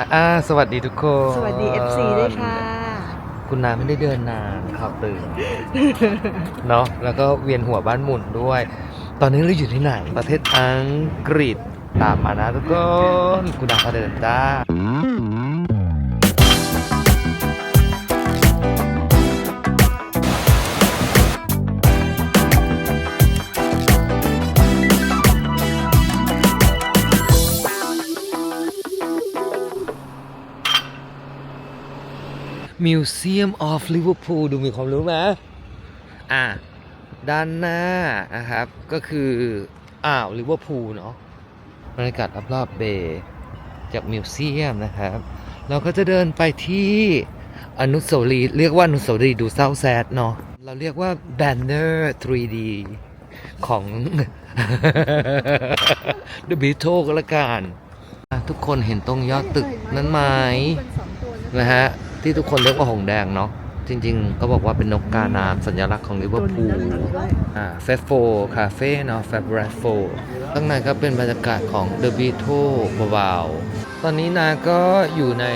นะอ่าสวัสดีทุกคนสวัสดี FC ด้วยค่ะ คุณนาไม่ได้เดินนานข่าวตื่นเนาะแล้วก็เวียนหัวบ้านหมุนด้วย ตอนนี้เราอยู่ที่ไหน ประเทศอังกฤษตามมานะทุกคน คุณนาก็เดินจ้า Museum of Liverpool ดูมีความรู้ไหมอะด้านหน้านะครับ ก็คืออ่าวลิเวอร์พูลเนาะบรรยากาศรอบๆเบย์จากมิวเซียมนะครับ เราก็จะเดินไปที่อนุสาวรีย์เรียกว่าอนุสาวรีย์ดูเศร้าแซดเนาะเราเรียกว่า banner 3D ของ The Beatles ก็แล้วกัน ทุกคนเห็นตรงยอดตึกนั้นไหมนะฮะ ที่ทุกคนเรียกว่าหงส์แดงเนาะจริงๆ ก็บอกว่าเป็นนกกาน้ำสัญลักษณ์ของลิเวอร์พูลอ่าเฟสโฟคาเฟ่เนาะแฟบรัสโฟข้างในก็เป็นบรรยากาศของเดอะบีท l เบาๆตอนนี้นาก็อยู่ใน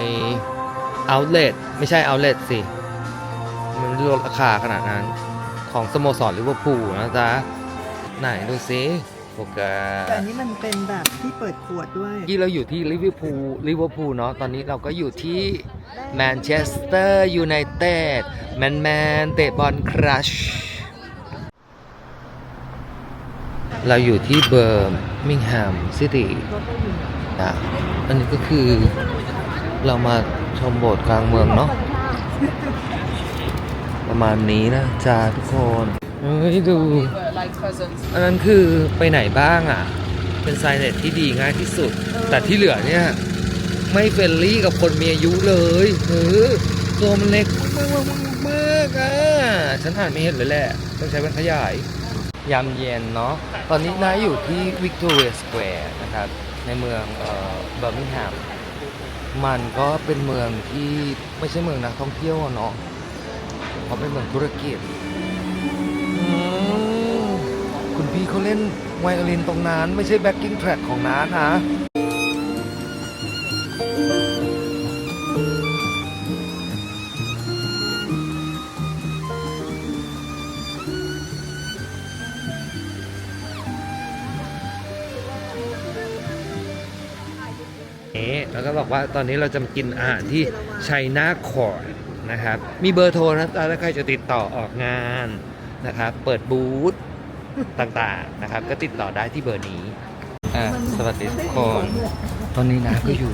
outlet ไม่ใช่ outlet สิมันไม่ได้ลดราคาขนาดนั้น ของสโมสรลิเวอร์พูลนะจ๊ะ ไหนดูซิโฟกัสแต่อันนี้มันเป็นแบบที่เปิดขวดด้วย ที่เราอยู่ที่ลิเวอร์พูลลิเวอร์พูลเนาะตอนนี้เราก็อยู่ที่ แมนเชสเตอร์ยูไนเต็ดแมนแมนเตะบอลครัช เราอยู่ที่เบอร์มิงแฮมซิตี้อะอันนี้ก็คือเรามาชมโบสถ์กลางเมืองเนาะประมาณนี้นะจ้าทุกคนเฮ้ยดูอันนั้นคือไปไหนบ้างอะ เป็นไซเน็ตที่ดีง่ายที่สุด แต่ที่เหลือเนี่ย ไม่เฟรนลี่กับคนมีอายุเลยเออตัวมันเล็กมากมากมากมากอะฉันอ่านไม่เห็นเลยแหละ ต้องใช้แว่นขยาย ยามเย็นเนาะ ตอนนี้นายอยู่ที่วิกตอเรียสแควร์นะครับ ในเมืองเอ่อบอร์มิงแฮม มันก็เป็นเมืองที่ไม่ใช่เมืองนักท่องเที่ยวเนาะเพราะเป็นเมืองธุรกิจคุณพี่เขาเล่นไวโอลินตรงนั้น ไม่ใช่แบ็กกิ้งแทร็กของน้านะ บอกว่าตอนนี้เราจะมากินอาหารที่ชัยนาคอร์นะครับ มีเบอร์โทรนะถ้าใครจะติดต่อออกงานนะครับ เปิดบูธต่างๆนะครับ ก็ติดต่อได้ที่เบอร์นี้อ่าสวัสดีทุกคนตอนนี้นะก็อยู่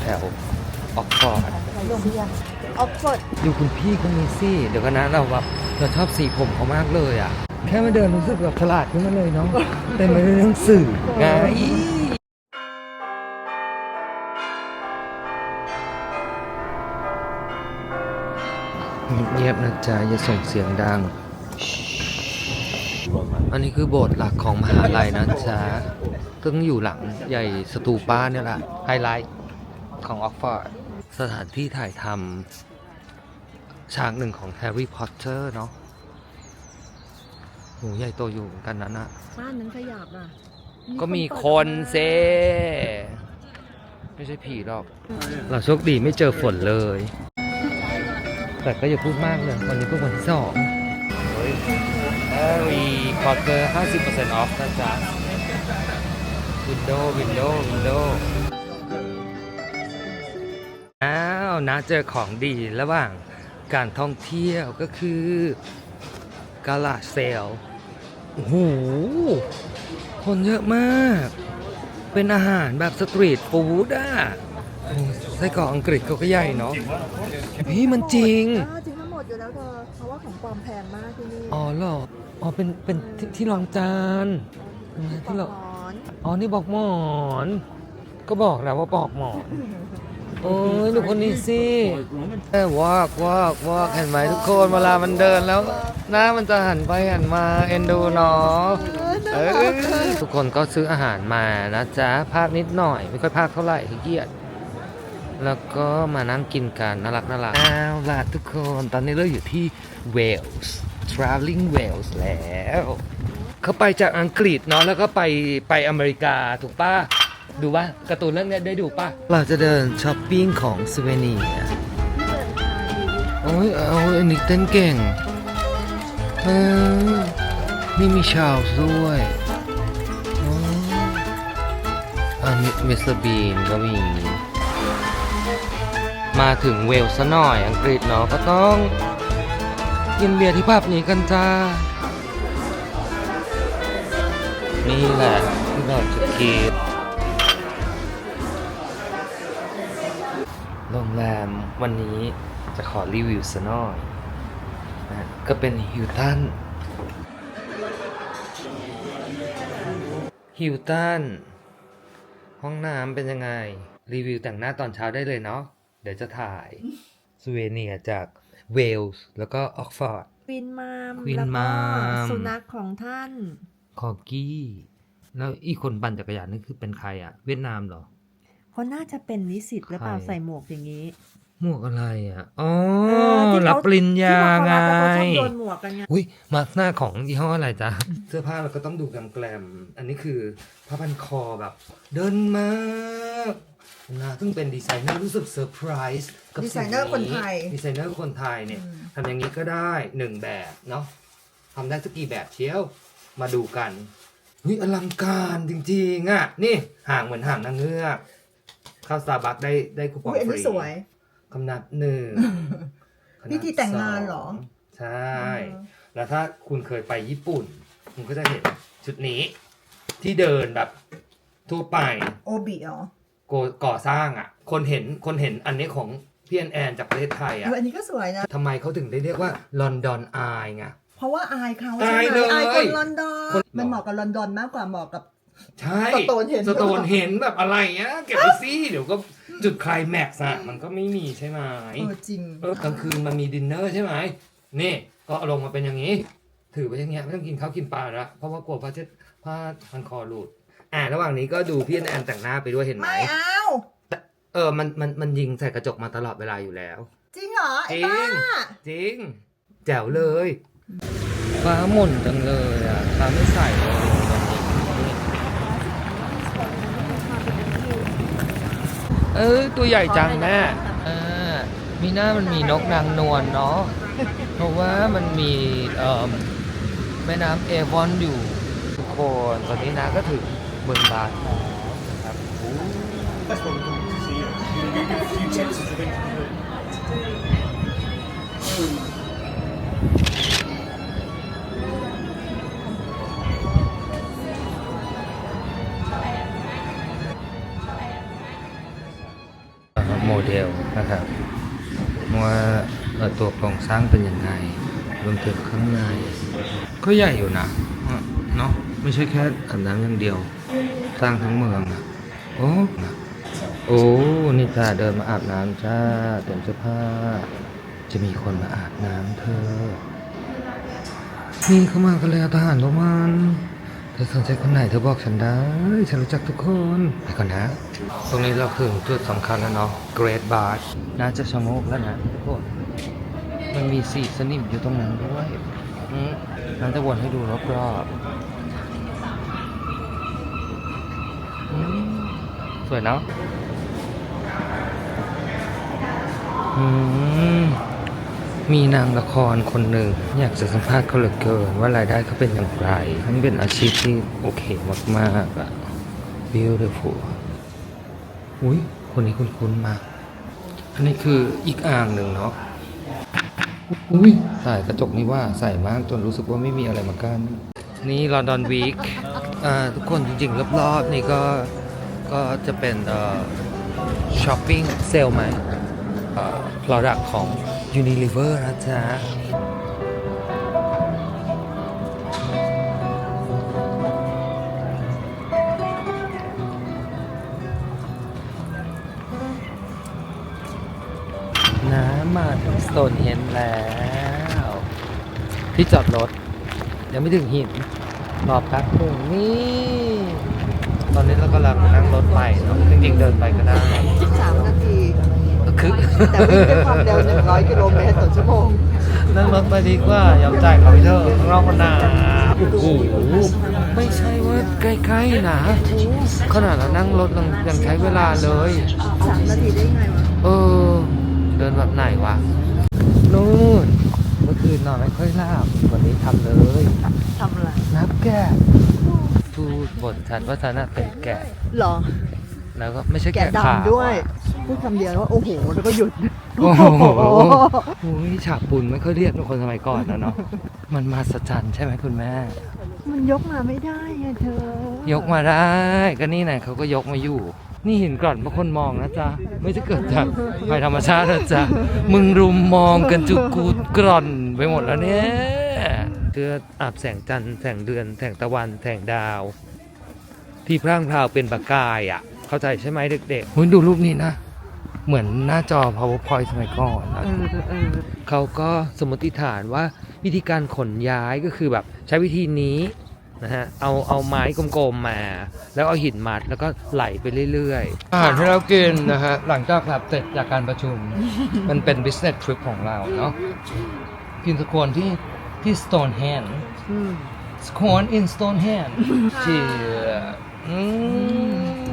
แถวๆออกฟอร์ดออกฟอร์ดดูคุณพี่คนนี้สิเดี๋ยวกันนะเราแบบเราชอบสีผมเขามากเลยอะ แค่มาเดินรู้สึกแบบฉลาดขึ้นมาเลยเนาะเต็มไปด้วยหนังสือไง เงียบๆนะจ๊ะอย่าส่งเสียงดัง อันนี้คือโบสถ์หลักของมหาลัยนะจ๊ะซึ่งอยู่หลังใหญ่สตูป้าเนี่ยแหละไฮไลท์ของออกฟอร์ดสถานที่ถ่ายทำฉากหนึ่งของแฮร์รี่พอตเตอร์เนาะโหใหญ่โตอยู่เหมือนกันนั้นอะบ้านนั้นขยับอะก็มีคนเซ ไม่ใช่ผีหรอก เราโชคดีไม่เจอฝนเลย แต่ก็อย่าพูดมากเลย วันนี้ก็วันที่สองแอรี่พอตเตอร์50%ออฟนะจ๊ะวินโดว์วินโดว์วินโดว์อ้าวนะเจอของดีระหว่างการท่องเที่ยวก็คือกาลาเซลโอ้โห คนเยอะมาก เป็นอาหารแบบสตรีทฟู้ดอะ ไส้กรอกอังกฤษเขาก็ใหญ่เนาะพี่มันจริงอ่าจริงทั้งหมดอยู่แล้วเธอเพราะว่าของปลอมแพงมากที่นี่อ๋อเหรอ อ๋อ เป็น เป็นที่ที่รองจานที่เราหมอนอ๋อ นี่บอกหมอน ก็บอกแล้วว่าบอกหมอน โอ้ยดูคนนี้สิเออวอกวอกวอกเห็นไหมทุกคนเวลามันเดินแล้วหน้ามันจะหันไปหันมาเอ็นดูเนาะเออทุกคนก็ซื้ออาหารมานะจ๊ะภาคนิดหน่อย ไม่ค่อยภาคเท่าไหร่ขี้เกียจ แล้วก็มานั่งกินกันน่ารักน่ารักอ้าวล่ะทุกคนตอนนี้เราอยู่ที่เวลส์ traveling Wales แล้ว เขาไปจากอังกฤษเนาะแล้วก็ไปไปอเมริกาถูกปะดูป่ะการ์ตูนเรื่องนี้ได้ดูป่ะ เราจะเดินช้อปปิ้งของสเวเนียโอ้ยเอาอันนี้เต้นเก่งเออนี่มีชาวส์ด้วยอ๋ออันนี้มิสเตอร์บีนก็มี มาถึงเวลส์ซะหน่อยอังกฤษเนาะก็ต้อง กินเบียร์ที่ผับนี้กันจ้า นี่แหละที่เราจะกินโรงแรมวันนี้จะขอรีวิวซะหน่อยนะก็เป็นฮิลตันฮิลตันห้องน้ำเป็นยังไง รีวิวแต่งหน้าตอนเช้าได้เลยเนาะ เดี๋ยวจะถ่ายสเวเนียจากเวลส์แล้วก็ออกฟอร์ด ควินมาม Queen แล้วก็ Mom สุนัขของท่าน คอกี้แล้วอีกคนปั่นจักรยานนี่คือเป็นใครอะเวียดนามเหรอ เขาน่าจะเป็นนิสิตหรือเปล่าใคร ใส่หมวกอย่างนี้หมวกอะไรอะอ๋อเออที่รับเขาปริญญาที่ไงเขารับแล้วเขาชอบโยนหมวกกันไงอุ้ยมาหน้าของยี่ห้ออะไรจ๊ะ เสื้อผ้าเราก็ต้องดูแกลมๆอันนี้คือผ้าพันคอแบบ เดินมาก นะซึ่งเป็นดีไซเนอร์รู้สึกเซอร์ไพรส์กับดีไซเนอร์คนไทย ดีไซเนอร์คนไทยเนี่ยทำอย่างนี้ก็ได้หนึ่งแบบเนาะทำได้สักกี่แบบเชียวมาดูกันวิอลังการจริงๆอะนี่ห่างเหมือนห่างนางเงือกเข้าสตาร์บัคได้ได้คูปองอุ้ยอันฟนี้รีสวยขนาดหนึ่งขนาดพิธีแต่งงานเหรอสใช่ แล้วถ้าคุณเคยไปญี่ปุ่น คุณก็จะเห็นชุดนี้ที่เดินแบบทั่วไป โอบิเหรอโกก่อสร้างอะ คนเห็นคนเห็นอันนี้ของพี่แอนแอนจากประเทศไทยเออะออันนี้ก็สวยนะทำไมเขาถึงได้เรียกว่าลอนดอนอายไงเพราะว่าอายเขาอาใช่ยไหมเลยอายคนลอนดอนคนมันเหมาะกับลอนดอนมากกว่าเหมาะกับใช่สโตนเห็นสโตนเห็นแบบอะไรเงี้ยเก็บไปสิเดี๋ยวก็จุดไคลายแม็กซ์อะมันก็ไม่มีใช่ไหมเออจริงเออกลางคืนมันมีดินเนอร์ใช่ไหมนี่ก็เอาลงมาเป็นอย่างนี้ ถือไปอย่างเงี้ยไม่ต้องกินข้าวกินปลาละเพราะว่ากลัวผ้าเช็ดผ้าพันคอหลุด อ่าระหว่างนี้ก็ดูพี่แอนแอนแต่งหน้าไปด้วยเห็นไหมไม่เอา เออมันมันมันยิงใส่กระจกมาตลอดเวลาอยู่แล้ว จริงเหรอไอ้จริบ้างจริง แจ๋วเลย ฟ้าหม่นจังเลยอะฟ้าไม่ใส่เลยวันนี้เออตัวใหญ่จังแม่อ่ามีหน้ามันมีนกนางนวลเนาะเพราะว่ามันมีเอ่อแม่น้ำเอวอนอยู่ทุกคนตอนนี้นะก็ถึง มืองบาสแล้วนะครับโอ้ That's what we're going to see. You give a few tips as the week. โมเดลนะครับว่าตัวโครงสร้างเป็นยังไงรวมถึงข้างใน ก็ใหญ่อยู่นะอะเนาะไม่ใช่แค่อาบน้ำอย่างเดียว สร้างทั้งเมืองอะโอ้โอ้นี่จ้าเดินมาอาบน้ำจ้าเตรียมเสื้อผ้า จะมีคนมาอาบน้ำเธอนี่เข้ามากันเลยทหารโรมันเธอสนใจคนไหนเธอบอกฉันได้ ฉันรู้จักทุกคนไปก่อนนะ ตรงนี้เราถึงจุดสำคัญแล้วเนาะ Great Bar น่าจะชะโงกแล้วนะทุกคนมันมีสีสนิมอยู่ตรงนั้นด้วยอืมน่าจะวนให้ดูรอบๆอืม สวยเนาะมีนางละครคนหนึ่ง อยากจะสัมภาษณ์เขาเหลือเกินว่ารายได้เขาเป็นอย่างไรทั้งเป็นอาชีพที่โอเคมากๆอะ beautiful อุ้ยคนนี้คุ้นๆมาก อันนี้คืออีกอ่างหนึ่งเนาะอุ้ยใส่กระจกนี่ว่าใส่มากจนรู้สึกว่าไม่มีอะไรมากั้นนี่ลอนดอนวีค ทุกคนจริงๆรอบๆนี่ก็ก็จะเป็นเอ่อช้อปปิ้งเซลไหมเอ่อ product ของ Unilever นะจ๊ะน้ำมาถึงโตนเฮนแล้ว ที่จอดรถ ยังไม่ถึงหิน รอแป๊บหนึ่งนี่ ตอนนี้เรากำลังนั่งรถไปเนาะจริงๆเดินไปก็ได้สามนาที คือ แต่วิ่งด้วยความเร็ว 100 กิโลเมตรต่อชั่วโมง นั่งรถไปดีกว่ายอมจ่ายเขาไปเถอะข้างนอกมันหนาวโอ้โหไม่ใช่ว่าใกล้ๆนะขนาดเรานั่งรถยังยังใช้เวลาเลยสามนาทีได้ไงวะ เออ เดินแบบไหนวะนู่นเมื่อคื นนอนไม่ค่อยหลับวันนี้ทำเลยทำอะไรนับแกะพูดบทชัดว่าฉันน่ะเป็นแกะ หรอ แล้วก็ไม่ใช่แกะแกะขาวดำด้วย พูดคำเดียวว่าโอ้โห แล้วก็หยุด โอ้โหโอ้ยฉาบปูนไม่ค่อยเรียกเป็นคนสมัยก่อนนะเนาะมันมาสจันใช่ไหมคุณแม่ มันยกมาไม่ได้ไงเธอ ยกมาได้ ก็นี่ไหนเขาก็ยกมาอยู่ นี่เห็นก่อนบางคนมองนะจ๊ะ ไม่จะเกิดจากภัยธรรมชาตินะจ๊ะ มึงรุมมองกันจุกกูดกร่อนไปหมดแล้วเนี่ยเพื่ออาบแสงจันทร์แสงเดือนแสงตะวันแสงดาว ที่พร่างพราวเป็นประกายอะ เข้าใจใช่ไหมเด็กๆคุณดูรูปนี้นะ เหมือนหน้าจอ powerpoint สมัยก่อนนะเออเออเขาก็สมมติฐานว่าวิธีการขนย้ายก็คือแบบใช้วิธีนี้ นะฮะเอาเอาไม้กลมๆมา แล้วเอาหินมัดแล้วก็ไหลไปเรื่อยๆอาหารที่เรากินนะฮะหลังจากกลับเสร็จจากการประชุม มันเป็น business trip ของเราเนาะกินสโคนที่ที่ Stonehenge อืมสโคน in Stonehenge เชียอืม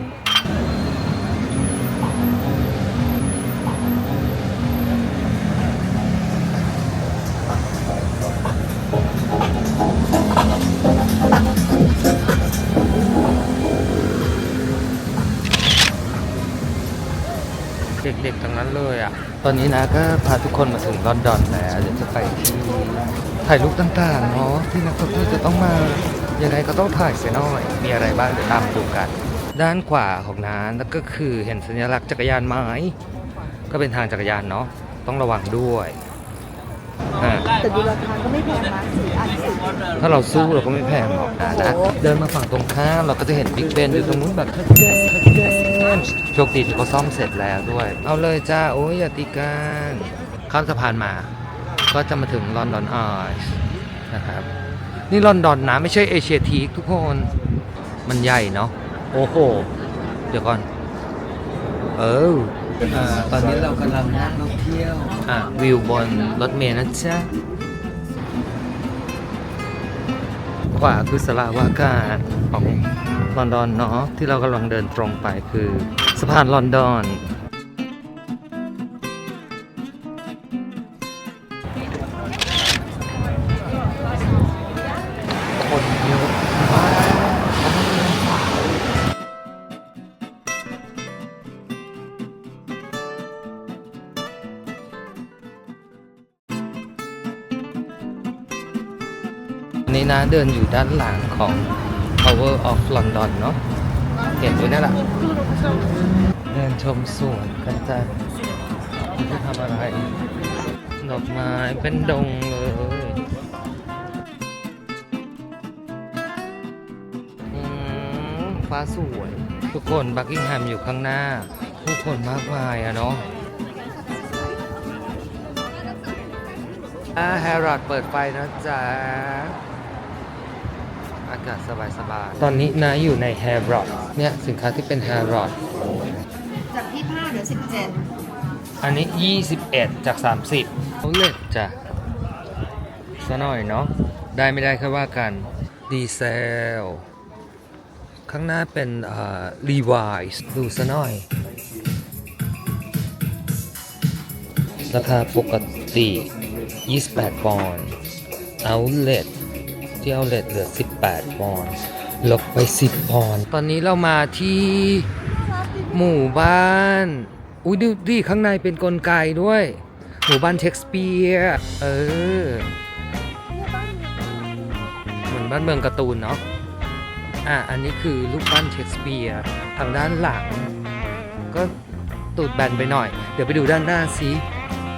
เด็กๆทั้งนั้นเลยอะ ตอนนี้นะก็พาทุกคนมาถึงลอนดอนแล้ว เดี๋ยวจะไปที่ถ่ายรูปต่างๆเนาะที่นักท่องเที่ยวจะต้องมา ยังไงก็ต้องถ่ายเสียหน่อย มีอะไรบ้างเดี๋ยวตามดูกัน ด้านขวาของน้านั่นก็คือเห็นสัญลักษณ์จักรยานไม้ ก็เป็นทางจักรยานเนาะ ต้องระวังด้วย อ่า แต่ดูราคาก็ไม่แพงนะสี่อันสิบถ้าเราสู้เราก็ไม่แพงหรอกนะนะโอ้โหเดินมาฝั่งตรงข้ามเราก็จะเห็นบิ๊กเบนอยู่ตรงนู้นแบบชัดเจนชัดเจนโชคดีที่เขาซ่อมเสร็จแล้วด้วย เอาเลยจ้า โอ้ยอย่าตีกันข้ามสะพานมา ก็จะมาถึงลอนดอนไอส์นะครับ นี่ลอนดอนนะไม่ใช่เอเชียทีกทุกคน มันใหญ่เนาะ โอ้โห เดี๋ยวก่อน เออ อ่าตอนนี้เรากำลังนั่งรถเที่ยว อะวิวบนรถเมล์นะจ๊ะขวาคือสลาวากาของลอนดอนเนาะที่เรากำลังเดินตรงไปคือสะพานลอนดอน นะเดินอยู่ด้านหลังของ Tower of London เนาะเห็นอยู่นั่นแหละเดินชมสวนกันจ้ะจะทำอะไร ดอกไม้เป็นดงเลยฟ้าสวย ทุกคนบักกิงแฮมอยู่ข้างหน้า ผู้คนมากมายอะเนาะอาแฮร์รอดเปิดไฟนะจ๊ะากาศสบายๆ ตอนนี้นะอยู่ในแฮร์รอดเนี่ยสินค้าที่เป็นแฮร์รอดจากที่ห้าเหลือสิบเจ็ดอันนี้ 21 จาก 30เขาเล็กจ้ะซะหน่อยเนาะ ได้ไม่ได้ค่อยว่ากัน ดีเซล ข้างหน้าเป็นเอ่อ Levi's ดูซะหน่อย ราคาปกติ 28ปอนด์ Outlet ที่ Outlet เหลือ 18 ปอนด์ลบไป 10 ปอนด์ตอนนี้เรามาที่หมู่บ้าน อุ้ยดูดิข้างในเป็นกลไกด้วย หมู่บ้านเชคสเปียร์เออเหมือนบ้านเมืองการ์ตูนเนาะอะอันนี้คือรูปปั้นเชคสเปียร์ทางด้านหลัง ก็ตูดแบนไปหน่อย เดี๋ยวไปดูด้านหน้าสิ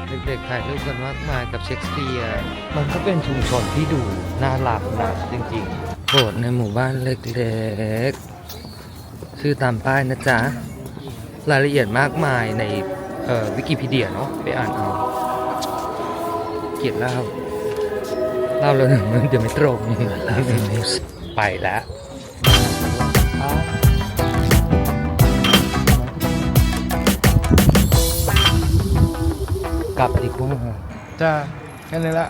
เด็กๆถ่ายรูปกันมากมายกับเชคสเปียร์ มันก็เป็นชุมชนที่ดูน่ารักนะจริงๆโบสถ์ในหมู่บ้านเล็กๆ ชื่อตามป้ายนะจ๊ะ รายละเอียดมากมายในเอ่อวิกิพีเดียเนาะไปอ่านเอา เกียรติเล่าเล่าแล้วหนึ่งมันจะไม่ตรง ไปแล้ว กลับดีกว่าจ้าแค่นี้ละ